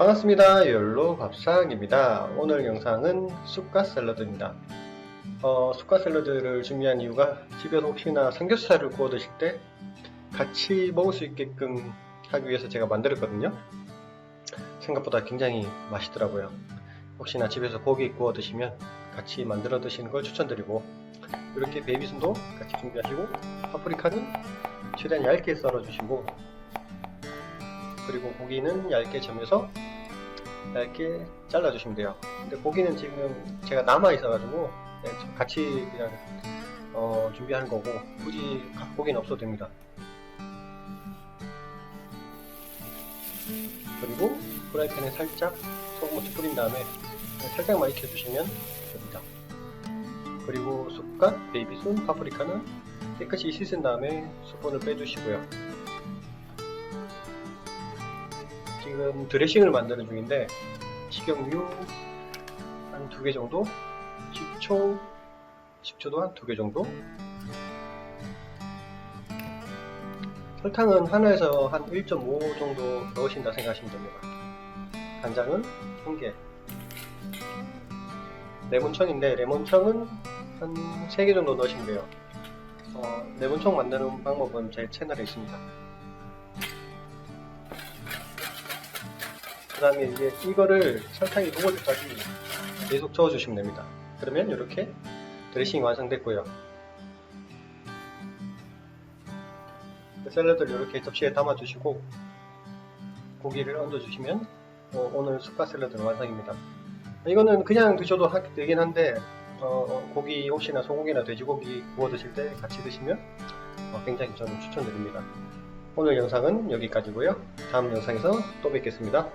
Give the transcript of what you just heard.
반갑습니다. 열로 밥상입니다. 오늘 영상은 쑥갓 샐러드입니다. 어, 쑥갓 샐러드를 준비한 이유가 집에서 혹시나 삼겹살을 구워 드실 때 같이 먹을 수 있게끔 하기 위해서 제가 만들었거든요. 생각보다 굉장히 맛있더라고요. 혹시나 집에서 고기 구워 드시면 같이 만들어 드시는 걸 추천드리고 이렇게 베이비순도 같이 준비하시고 파프리카는 최대한 얇게 썰어 주시고 그리고 고기는 얇게 점여서 얇게 잘라주시면 돼요. 근데 고기는 지금 제가 남아 있어가지고 네, 저 같이 그냥 어, 준비하는 거고 굳이 각 고기는 없어도 됩니다. 그리고 프라이팬에 살짝 소금을 뿌린 다음에 살짝만 익혀주시면 됩니다. 그리고 쑥갓, 베이비순, 파프리카는 깨끗이 씻은 다음에 수분을 빼주시고요. 지금 드레싱을 만드는 중인데 식용유 한 두 개 정도, 식초, 식초도 한 두 개 정도. 설탕은 하나에서 한 1.5 정도 넣으신다 생각하시면 됩니다. 간장은 한 개. 레몬청인데 레몬청은 한 3개 정도 넣으시면 돼요. 어, 레몬청 만드는 방법은 제 채널에 있습니다. 그 다음에 이제 이거를 설탕이 녹을 때까지 계속 저어주시면 됩니다. 그러면 이렇게 드레싱이 완성됐고요. 샐러드를 이렇게 접시에 담아주시고 고기를 얹어주시면 어, 오늘 쑥갓 샐러드는 완성입니다. 이거는 그냥 드셔도 하- 되긴 한데 어, 고기 혹시나 소고기나 돼지고기 구워 드실 때 같이 드시면 어, 굉장히 저는 추천드립니다. 오늘 영상은 여기까지고요. 다음 영상에서 또 뵙겠습니다.